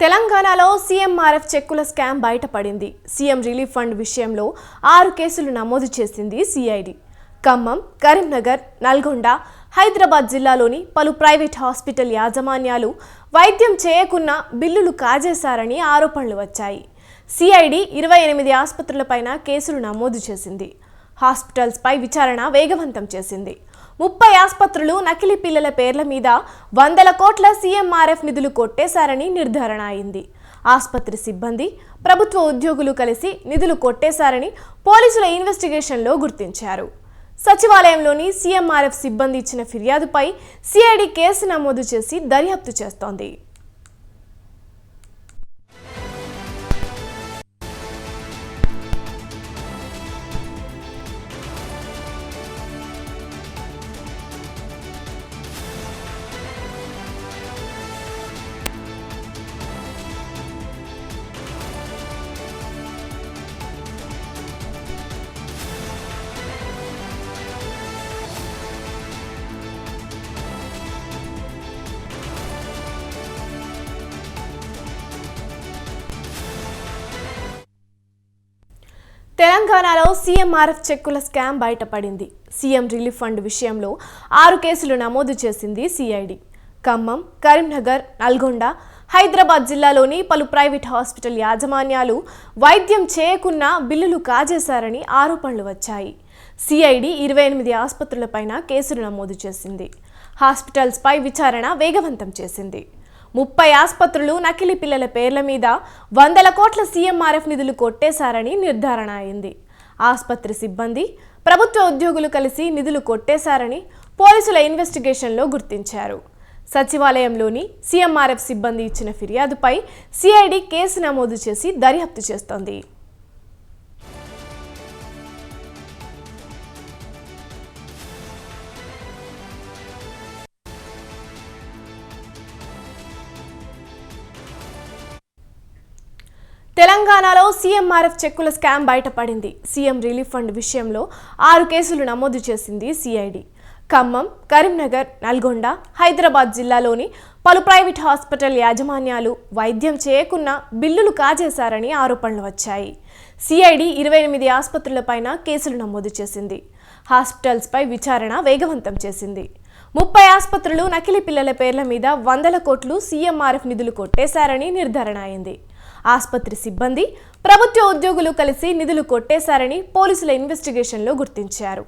తెలంగాణలో సీఎంఆర్ఎఫ్ చెక్కుల స్కామ్ బయటపడింది. సీఎం రిలీఫ్ ఫండ్ విషయంలో ఆరు కేసులు నమోదు చేసింది సిఐడి. ఖమ్మం కరీంనగర్ నల్గొండ హైదరాబాద్ జిల్లాలోని పలు ప్రైవేట్ హాస్పిటల్ యాజమాన్యాలు వైద్యం చేయకున్నా బిల్లులు కాజేశారని ఆరోపణలు వచ్చాయి. సిఐడి ఇరవై ఎనిమిది ఆసుపత్రులపైన కేసులు నమోదు చేసింది. హాస్పిటల్స్పై విచారణ వేగవంతం చేసింది. ముప్పై ఆసుపత్రులు నకిలీ పిల్లల పేర్ల మీద వందల కోట్ల సీఎంఆర్ఎఫ్ నిధులు కొట్టేశారని నిర్ధారణ అయింది. ఆసుపత్రి సిబ్బంది ప్రభుత్వ ఉద్యోగులు కలిసి నిధులు కొట్టేశారని పోలీసుల ఇన్వెస్టిగేషన్లో గుర్తించారు. సచివాలయంలోని సీఎంఆర్ఎఫ్ సిబ్బంది ఇచ్చిన ఫిర్యాదుపై సిఐడి కేసు నమోదు చేసి దర్యాప్తు చేస్తోంది. తెలంగాణలో సీఎంఆర్ఎఫ్ చెక్కుల స్కామ్ బయటపడింది. సీఎం రిలీఫ్ ఫండ్ విషయంలో ఆరు కేసులు నమోదు చేసింది సిఐడి. ఖమ్మం కరీంనగర్ నల్గొండ హైదరాబాద్ జిల్లాలోని పలు ప్రైవేట్ హాస్పిటల్ యాజమాన్యాలు వైద్యం చేయకున్నా బిల్లులు కాజేశారని ఆరోపణలు వచ్చాయి. సిఐడి ఇరవై ఎనిమిది ఆసుపత్రులపైన కేసులు నమోదు చేసింది. హాస్పిటల్స్పై విచారణ వేగవంతం చేసింది. ముప్పై ఆసుపత్రులు నకిలీ పిల్లల పేర్ల మీద వందల కోట్ల సీఎంఆర్ఎఫ్ నిధులు కొట్టేశారని నిర్ధారణ అయింది. ఆసుపత్రి సిబ్బంది ప్రభుత్వ ఉద్యోగులు కలిసి నిధులు కొట్టేశారని పోలీసుల ఇన్వెస్టిగేషన్లో గుర్తించారు. సచివాలయంలోని సీఎంఆర్ఎఫ్ సిబ్బంది ఇచ్చిన ఫిర్యాదుపై సిఐడి కేసు నమోదు చేసి దర్యాప్తు చేస్తోంది. తెలంగాణలో సీఎంఆర్ఎఫ్ చెక్కుల స్కామ్ బయటపడింది. సీఎం రిలీఫ్ ఫండ్ విషయంలో ఆరు కేసులు నమోదు చేసింది సిఐడి. ఖమ్మం కరీంనగర్ నల్గొండ హైదరాబాద్ జిల్లాలోని పలు ప్రైవేట్ హాస్పిటల్ యాజమాన్యాలు వైద్యం చేయకున్నా బిల్లులు కాజేశారని ఆరోపణలు వచ్చాయి. సిఐడి ఇరవై ఎనిమిది ఆసుపత్రులపైన కేసులు నమోదు చేసింది. హాస్పిటల్స్పై విచారణ వేగవంతం చేసింది. ముప్పై ఆసుపత్రులు నకిలీ పిల్లల పేర్ల మీద వందల కోట్లు సీఎంఆర్ఎఫ్ నిధులు కొట్టేశారని నిర్ధారణ అయింది. ఆసుపత్రి సిబ్బంది ప్రభుత్వ ఉద్యోగులు కలిసి నిధులు కొట్టేశారని పోలీసుల ఇన్వెస్టిగేషన్లో గుర్తించారు.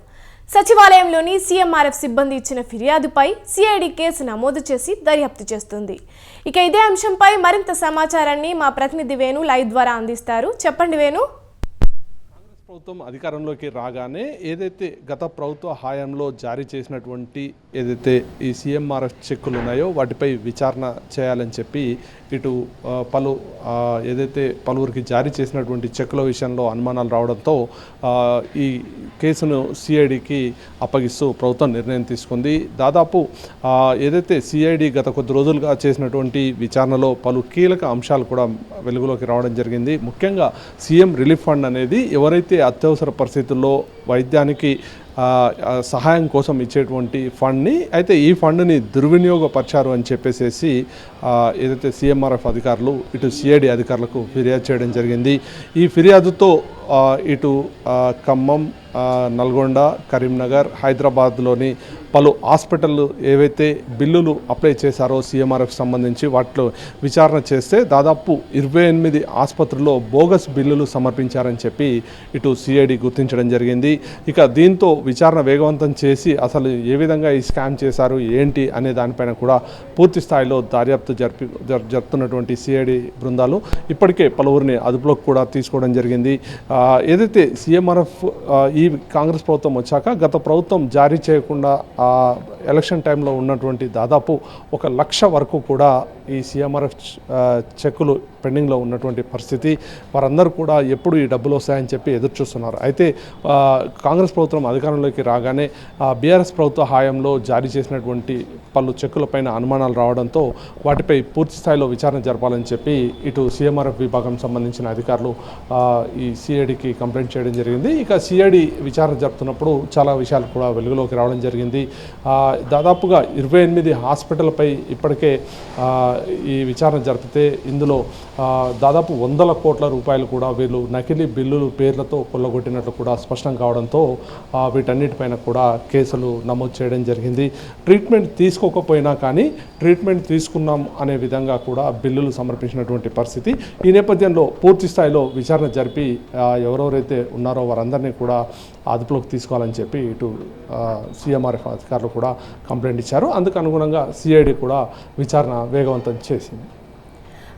సచివాలయంలోని సీఎంఆర్ఎఫ్ సిబ్బంది ఇచ్చిన ఫిర్యాదుపై సిఐడి కేసు నమోదు చేసి దర్యాప్తు చేస్తుంది. ఇక ఇదే అంశంపై మరింత సమాచారాన్ని మా ప్రతినిధి వేణు లైవ్ ద్వారా అందిస్తారు. చెప్పండి వేణు. ప్రభుత్వం అధికారంలోకి రాగానే ఏదైతే గత ప్రభుత్వ హయాంలో జారీ చేసినటువంటి ఏదైతే ఈ సీఎంఆర్ఎఫ్ చెక్కులు ఉన్నాయో వాటిపై విచారణ చేయాలని చెప్పి ఇటు పలు ఏదైతే పలువురికి జారీ చేసినటువంటి చెక్కుల విషయంలో అనుమానాలు రావడంతో ఈ కేసును సిఐడికి అప్పగిస్తూ ప్రభుత్వం నిర్ణయం తీసుకుంది. దాదాపు ఏదైతే సిఐడి గత కొద్ది రోజులుగా చేసినటువంటి విచారణలో పలు కీలక అంశాలు కూడా వెలుగులోకి రావడం జరిగింది. ముఖ్యంగా సీఎం రిలీఫ్ ఫండ్ అనేది ఎవరైతే అత్యవసర పరిస్థితుల్లో వైద్యానికి సహాయం కోసం ఇచ్చేటువంటి ఫండ్ని అయితే ఈ ఫండ్ని దుర్వినియోగపరిచారు అని చెప్పేసేసి ఏదైతే సీఎంఆర్ఎఫ్ అధికారులు ఇటు సిఐడి అధికారులకు ఫిర్యాదు చేయడం జరిగింది. ఈ ఫిర్యాదుతో ఇటు ఖమ్మం నల్గొండ కరీంనగర్ హైదరాబాద్లోని పలు హాస్పిటళ్ళు ఏవైతే బిల్లులు అప్లై చేశారో సీఎంఆర్ఎఫ్ సంబంధించి వాటిలో విచారణ చేస్తే దాదాపు ఇరవై ఎనిమిది ఆసుపత్రుల్లో బోగస్ బిల్లులు సమర్పించారని చెప్పి ఇటు సిఐడి గుర్తించడం జరిగింది. ఇక దీంతో విచారణ వేగవంతం చేసి అసలు ఏ విధంగా ఈ స్కామ్ చేశారు ఏంటి అనే దానిపైన కూడా పూర్తి స్థాయిలో దర్యాప్తు జరిపి జరుపుతున్నటువంటి సిఐడి బృందాలు ఇప్పటికే పలువురిని అదుపులోకి కూడా తీసుకోవడం జరిగింది. ఏదైతే సీఎంఆర్ఎఫ్ ఈ కాంగ్రెస్ ప్రభుత్వం వచ్చాక గత ప్రభుత్వం జారీ చేయకుండా ఎలక్షన్ టైంలో ఉన్నటువంటి దాదాపు ఒక లక్ష వరకు కూడా ఈ సీఎంఆర్ఎఫ్ చెక్కులు పెండింగ్లో ఉన్నటువంటి పరిస్థితి. వారందరూ కూడా ఎప్పుడు ఈ డబ్బులు వస్తాయని చెప్పి ఎదురు చూస్తున్నారు. అయితే కాంగ్రెస్ ప్రభుత్వం అధికారంలోకి రాగానే బీఆర్ఎస్ ప్రభుత్వ హాయంలో జారీ చేసినటువంటి పలు చెక్కులపైన అనుమానాలు రావడంతో వాటిపై పూర్తి స్థాయిలో విచారణ జరపాలని చెప్పి ఇటు సీఎంఆర్ఎఫ్ విభాగం సంబంధించిన అధికారులు ఈ సిఐడికి కంప్లైంట్ చేయడం జరిగింది. ఇక సిఐడి విచారణ జరుపుతున్నప్పుడు చాలా విషయాలు కూడా వెలుగులోకి రావడం జరిగింది. దాదాపుగా ఇరవై ఎనిమిది హాస్పిటల్పై ఇప్పటికే ఈ విచారణ జరిపితే ఇందులో దాదాపు వందల కోట్ల రూపాయలు కూడా వీళ్ళు నకిలీ బిల్లులు పేర్లతో కొల్లగొట్టినట్లు కూడా స్పష్టం కావడంతో వీటన్నిటిపైన కూడా కేసులు నమోదు చేయడం జరిగింది. ట్రీట్మెంట్ తీసుకోకపోయినా కానీ ట్రీట్మెంట్ తీసుకున్నాం అనే విధంగా కూడా బిల్లులు సమర్పించినటువంటి పరిస్థితి. ఈ నేపథ్యంలో పూర్తి స్థాయిలో విచారణ జరిపి ఎవరెవరైతే ఉన్నారో వారందరినీ కూడా అదుపులోకి తీసుకోవాలని చెప్పి ఇటు సీఎంఆర్ఎఫ్ అధికారులు కూడా కంప్లైంట్ ఇచ్చారు. అందుకు అనుగుణంగా సిఐడి కూడా విచారణ వేగవంతం చేసింది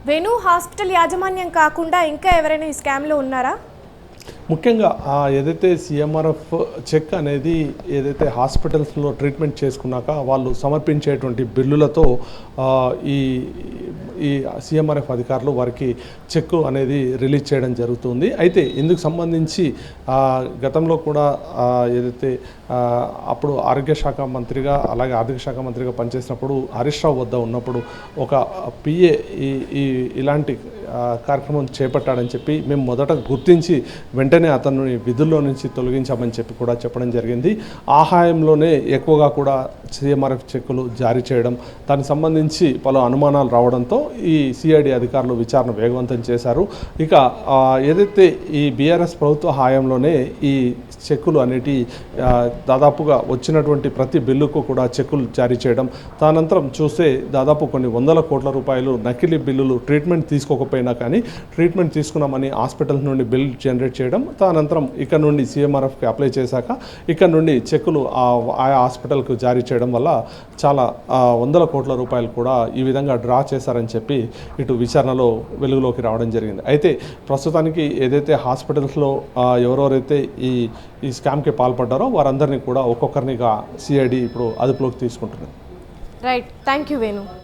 వెను హాస్పిటల్ యాజమాన్యం కాకుండా ఇంకా ఎవరైనా ఈ స్కామ్లో ఉన్నారా? ముఖ్యంగా ఆ, ఏదైతే సీఎంఆర్ఎఫ్ చెక్ అనేది ఏదైతే హాస్పిటల్స్లో ట్రీట్మెంట్ చేసుకున్నాక వాళ్ళు సమర్పించేటువంటి బిల్లులతో ఈ ఈ సీఎంఆర్ఎఫ్ అధికారులు వారికి చెక్ అనేది రిలీజ్ చేయడం జరుగుతుంది. అయితే ఇందుకు సంబంధించి గతంలో కూడా ఏదైతే అప్పుడు ఆరోగ్య శాఖ మంత్రిగా అలాగే ఆర్థిక శాఖ మంత్రిగా పనిచేసినప్పుడు హరీష్ రావు వద్ద ఉన్నప్పుడు ఒక పిఏ ఈ ఈ ఇలాంటి కార్యక్రమం చేపట్టాడని చెప్పి మేము మొదట గుర్తించి వెంటనే అతన్ని విధుల్లో నుంచి తొలగించామని చెప్పి కూడా చెప్పడం జరిగింది. ఆహాయంలోనే ఎక్కువగా కూడా సీఎంఆర్ఎఫ్ చెక్కులు జారీ చేయడం దానికి సంబంధించి పలు అనుమానాలు రావడంతో ఈ సిఐడి అధికారులు విచారణ వేగవంతం చేశారు. ఇక ఏదైతే ఈ బీఆర్ఎస్ ప్రభుత్వ హాయంలోనే ఈ చెక్కులు అనేటి దాదాపుగా వచ్చినటువంటి ప్రతి బిల్లుకు కూడా చెక్కులు జారీ చేయడం దానంతరం చూస్తే దాదాపు కొన్ని వందల కోట్ల రూపాయలు నకిలీ బిల్లులు ట్రీట్మెంట్ తీసుకోకపోయినా కానీ ట్రీట్మెంట్ తీసుకున్నామని హాస్పిటల్ నుండి బిల్ జనరేట్ చేయడం తదనంతరం ఇక్కడ నుండి సీఎంఆర్ఎఫ్కి అప్లై చేశాక ఇక్కడ నుండి చెక్కులు ఆ ఆయా హాస్పిటల్కు జారీ చేయడం వల్ల చాలా వందల కోట్ల రూపాయలు కూడా ఈ విధంగా డ్రా చేశారని చెప్పి ఇటు విచారణలో వెలుగులోకి రావడం జరిగింది. అయితే ప్రస్తుతానికి ఏదైతే హాస్పిటల్స్లో ఎవరెవరైతే ఈ ఈ స్కామ్కి పాల్పడ్డారో వారందరినీ కూడా ఒక్కొక్కరినిగా సిఐడి ఇప్పుడు అదుపులోకి తీసుకుంటున్నారు రైట్ థ్యాంక్ యూ వేణు